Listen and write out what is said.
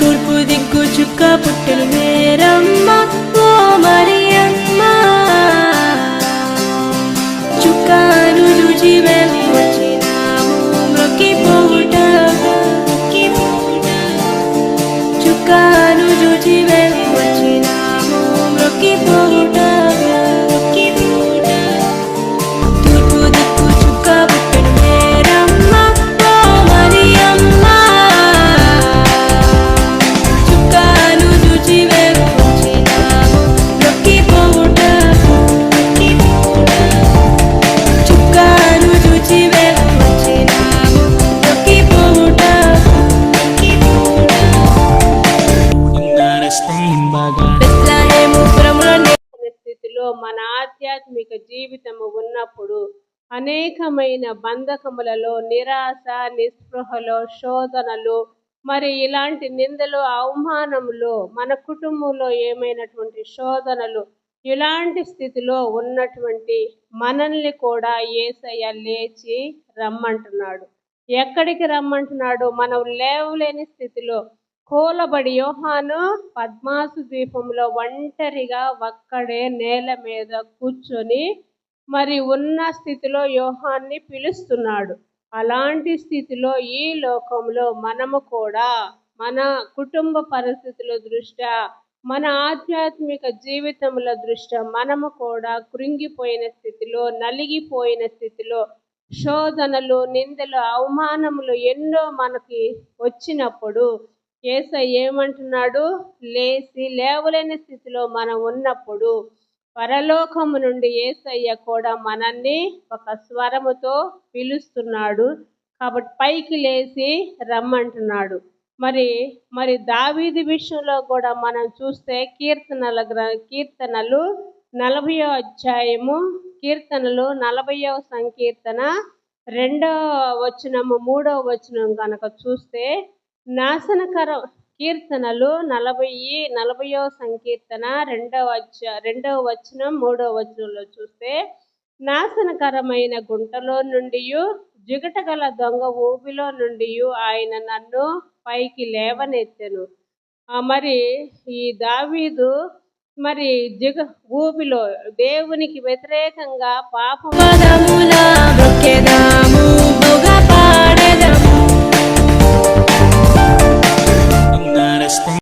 తూర్పు దిక్కు చుక్క పుట్టలు మేరమ్మ ఓ మరియమ్మ. చుక్కను చూచి వెళ్ళి వచ్చినాము మొక్కిపోవుట చుక్కాను చూచి వెళ్ళి వచ్చినాము మొక్కిపోవుట మన ఆధ్యాత్మిక జీవితము ఉన్నప్పుడు అనేకమైన బంధకములలో నిరాశ నిస్పృహలో శోధనలు మరి ఇలాంటి నిందలు అవమానములు మన కుటుంబంలో ఏమైనటువంటి శోధనలు ఇలాంటి స్థితిలో ఉన్నటువంటి మనల్ని కూడా ఏసయ్య లేచి రమ్మంటున్నాడు. ఎక్కడికి రమ్మంటున్నాడు? మనం లేవలేని స్థితిలో కోలబడి యోహాను పద్మాసు ద్వీపంలో ఒంటరిగా ఒక్కడే నేల మీద కూర్చొని మరి ఉన్న స్థితిలో యోహాన్ని పిలుస్తున్నాడు. అలాంటి స్థితిలో ఈ లోకంలో మనము కూడా మన కుటుంబ పరిస్థితుల దృష్ట్యా మన ఆధ్యాత్మిక జీవితముల దృష్ట్యా మనము కూడా కృంగిపోయిన స్థితిలో నలిగిపోయిన స్థితిలో శోధనలు నిందలు అవమానములు ఎన్నో మనకి వచ్చినప్పుడు ఏసై ఏమంటున్నాడు? లేచి లేవలేని స్థితిలో మనం ఉన్నప్పుడు పరలోకము నుండి ఏసయ్య కూడా మనల్ని ఒక స్వరముతో పిలుస్తున్నాడు. కాబట్టి పైకి లేచి రమ్మంటున్నాడు. మరి మరి దావీది విషయంలో కూడా మనం చూస్తే కీర్తనల కీర్తనలు నలభయో అధ్యాయము కీర్తనలు నలభయో సంకీర్తన రెండో వచనము మూడో వచనం కనుక చూస్తే నాశనకర కీర్తనలు నలభై నలభయో సంకీర్తన రెండవ రెండవ వచనం మూడవ వచనంలో చూస్తే నాశనకరమైన గుంటలో నుండి జిగటగల దొంగ ఊబిలో నుండి ఆయన నన్ను పైకి లేవనెత్తెను. మరి ఈ దావీదు మరి జిగ ఊబిలో దేవునికి వ్యతిరేకంగా పాపం